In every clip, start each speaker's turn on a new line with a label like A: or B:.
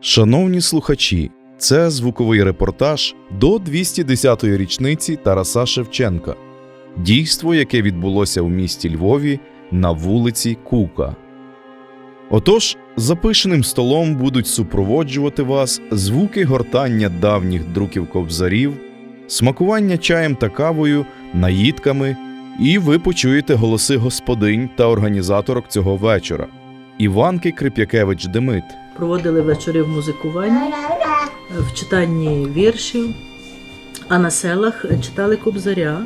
A: Шановні слухачі, це звуковий репортаж до 210-ї річниці Тараса Шевченка. Дійство, яке відбулося у місті Львові на вулиці Кука. Отож, за пишним столом будуть супроводжувати вас звуки гортання давніх друків кобзарів, смакування чаєм та кавою, наїдками, і ви почуєте голоси господинь та організаторок цього вечора Іванки Крип'якевич Демит.
B: Проводили вечори в музикуванні, в читанні віршів, а на селах читали Кобзаря.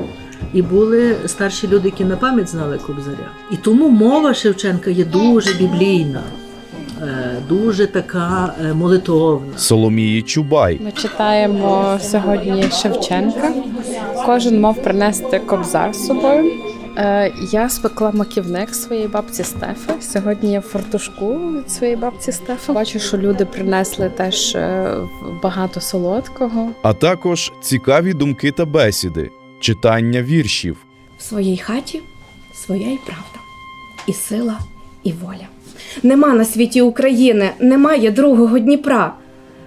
B: І були старші люди, які на пам'ять знали Кобзаря. І тому мова Шевченка є дуже біблійна, е, дуже така е, молитовна.
A: Соломії Чубай,
C: Ми читаємо сьогодні Шевченка. Кожен мав принести кобзар з собою. Е, Я спекла маківник своєї бабці Стефи. Сьогодні я в фартушку від своєї бабці Стефи. Бачу, що люди принесли теж е, багато солодкого.
A: а також цікаві думки та бесіди, читання віршів.
D: В своїй хаті своя і правда, і сила, і воля. Нема на світі України, немає другого Дніпра.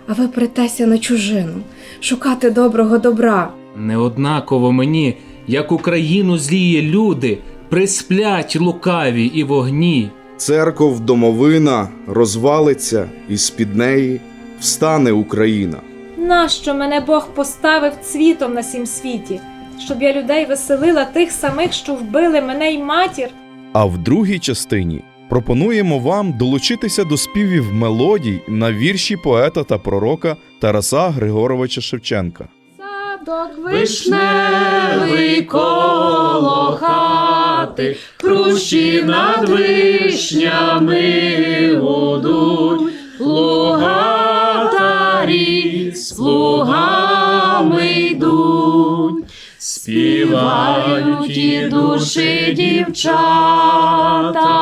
D: А ви претеся на чужину, шукати доброго добра.
E: Неоднаково мені, як Україну зліє люди, присплять лукаві і вогні.
F: Церков домовина розвалиться, і з-під неї встане Україна.
G: Нащо мене Бог поставив цвітом на сім світі, щоб я людей веселила тих самих, що вбили мене й матір?
A: А в другій частині пропонуємо вам долучитися до співів мелодій на вірші поета та пророка Тараса Григоровича Шевченка.
G: Садок вишневий коло хати, хрущі над вишнями гудуть, плугатарі з плугами йдуть, співають і душі дівчата,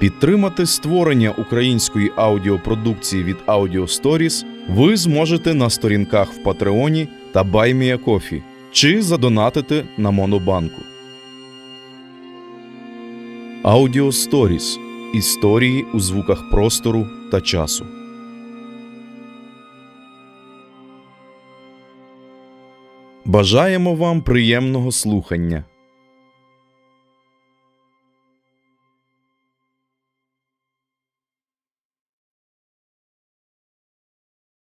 A: Підтримати створення української аудіопродукції від Audio Stories ви зможете на сторінках в Патреоні та BuyMeACoffee чи задонатити на Монобанку. Audio Stories – історії у звуках простору та часу. Бажаємо вам приємного слухання.